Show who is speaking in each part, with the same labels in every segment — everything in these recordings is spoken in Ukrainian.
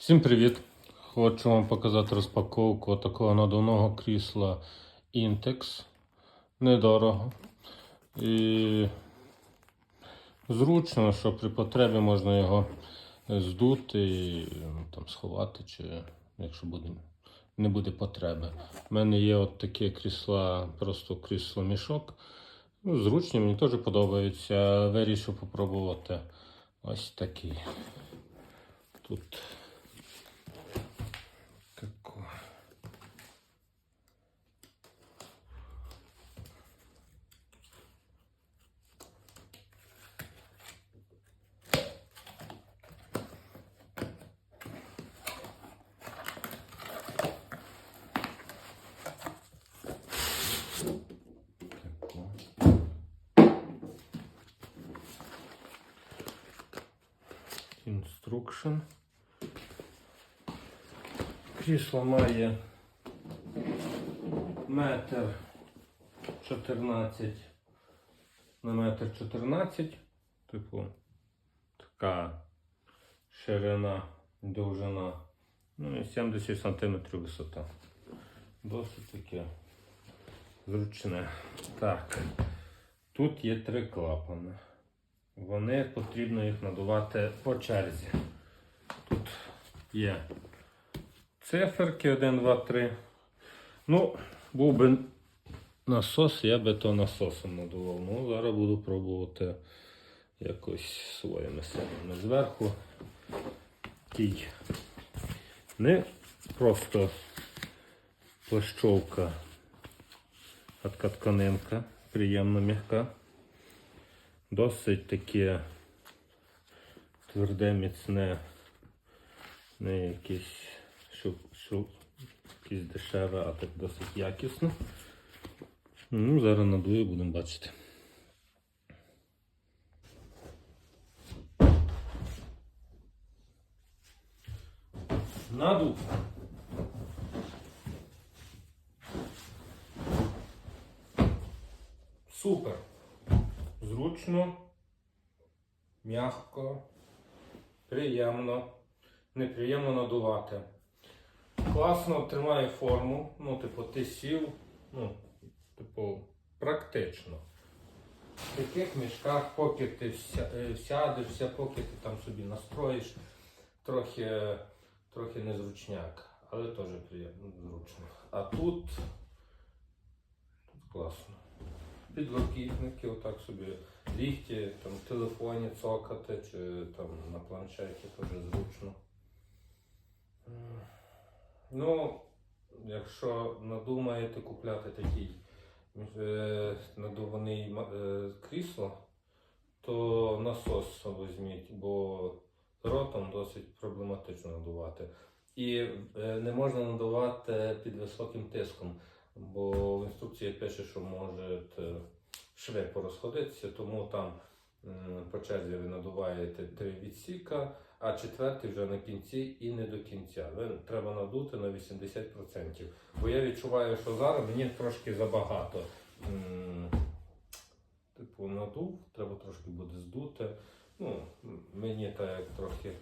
Speaker 1: Всім привіт! Хочу вам показати розпаковку такого надувного крісла Intex. Недорого. І зручно, що при потребі можна його здути і ну, там, сховати, чи якщо буде, не буде потреби. У мене є от такі крісла, просто крісло мішок. Ну, зручні, мені теж подобаються. Вирішив попробувати ось такий. Тут Instruction. Крісло має метр 14 на метр 14. Типу така ширина, довжина. Ну і 70 см висота. Досить таке зручне. Так. Тут є три клапани. Вони потрібно їх надувати по черзі. Тут є циферки 1, 2, 3. Ну, був би насос, я би то насосом надував. Ну, зараз буду пробувати якось своїми силами. Зверху тій не просто плащовка, а тканинка, приємно м'яка. Досить таке тверде, міцне, не якесь, що, що якесь дешеве, а так досить якісно. Ну, зараз надую, будемо бачити. Надув. Супер. Зручно, м'яко, приємно, неприємно надувати. Класно тримає форму, ну, типу, ти сів, ну, типу, практично. В таких мішках, поки ти е, сядешся, поки ти там собі настроїш, трохи, трохи незручняк, але теж приємно, зручно. А тут, тут класно підлокітники, отак собі ліхті, там в телефоні цокати чи там на планшеті теж зручно. Ну, якщо надумаєте купляти такий е, надуваний е, крісло, то насос візьміть, бо ротом досить проблематично надувати. І е, не можна надувати під високим тиском, бо в інструкції пише, що може шви порозходитися, тому там по черзі ви надуваєте три відсіка, а четвертий вже на кінці і не до кінця. Ви треба надути на 80%. Бо я відчуваю, що зараз мені трошки забагато. Типу, надув, треба трошки буде здути. Ну, мені так трохи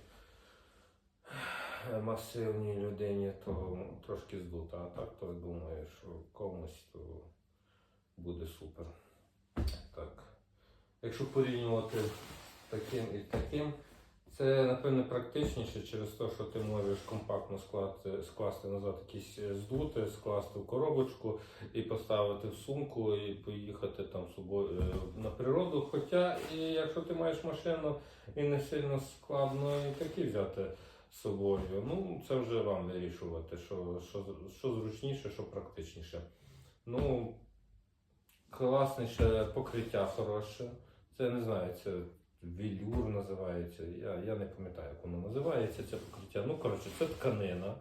Speaker 1: масивній людині, то трошки здуто. А так то думаю, що комусь то буде супер. Так. Якщо порівнювати таким і таким, це напевне практичніше через те, що ти можеш компактно скласти, скласти назад якісь здути, скласти в коробочку і поставити в сумку і поїхати там собою е, на природу. Хоча, і якщо ти маєш машину і не сильно складно і такі взяти собою, ну це вже вам вирішувати, що, що, що зручніше, що практичніше. Ну, класне ще покриття хороше. Це не знаю, це велюр називається. Я, я не пам'ятаю, як воно називається, це покриття. Ну, коротше, це тканина,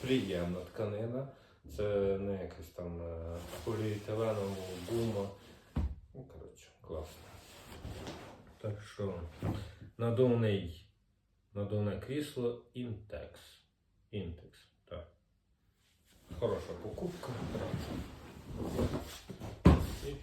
Speaker 1: приємна тканина. Це не якась там е, поліетиленова гума. Ну, коротше, класно. Так що надувний, надувне крісло Intex. Intex, так. Хороша покупка. І все.